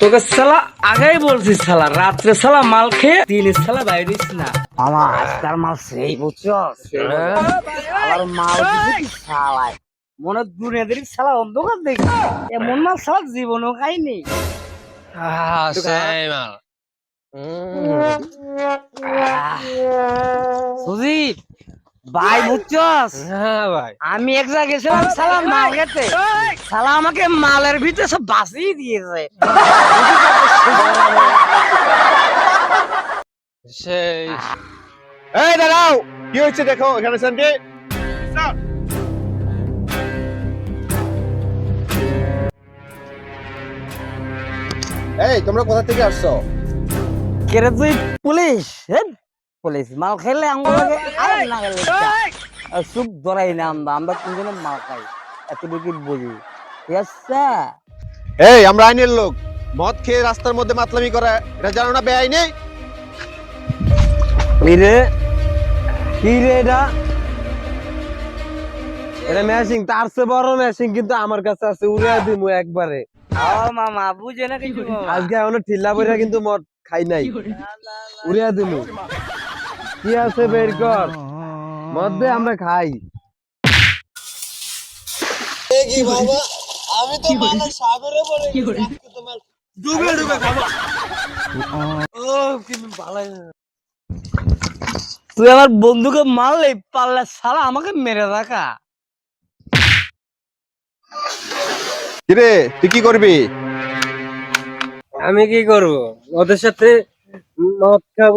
তোকে সালা আগেই বলছিস সালা রাত্রে সালা মাল খেয়ে দিন সালা বাইরিস না। আজকাল মাল সেই বুঝছ সেই আমার মাল শালায় মনে দুনিয়াদের শালা অন্ধকার দেখি। এমন মাল শালা জীবনও খাইনি। সুদীপ ভাই বুঝছস? হ্যাঁ ভাই। আমি এক জায়গায় গেছিলাম শালা মাল খেতে শালা আমাকে মালের ভিতরে সব বাঁচিয়ে দিয়েছে। সেই। এই দাঁড়াও। কি হচ্ছে দেখো এখানে শান্তি। এই তোমরা কোথা থেকে আসছো? কেরে তুই পুলিশ হেৎ, পুলিশ মাল খেলে আমার লাগে আর না গেলে সুখ ধরাই না আমরা আমরা মাল খাই। এতটুকু বুঝি ঠিক আছে? এই আমরা আইনের লোক। মদ খেয়ে রাস্তার মধ্যে মাতলামি করা এটা জানো না বেআইনি? কিরে কি রে এটা? এটা ম্যাচিং তার চেয়ে বড় ম্যাচিং কিন্তু আমার কাছে আছে উড়ে দিমু একবারে। ও মামা বুঝে না কিছু আজকে এখনও ঠিল্লা বইরা কিন্তু মদ খাই নাই। উড়িয়া দিমু। কি আছে বের কর? দে আমরা খাই। তুই আমার বন্ধুকে মারলে পারলে সালা আমাকে মেরে রাখা কিরে তুই কি করবি? আমি কি করব? ওদের সাথে মদ খাব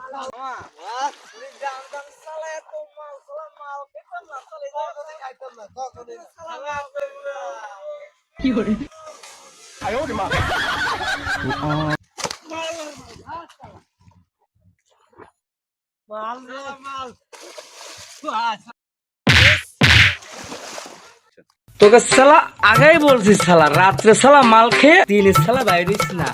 তোকে সালা আগেই বলছিস সালা রাত্রে সালা মাল খেয়ে দিন সালা বাইরিস না।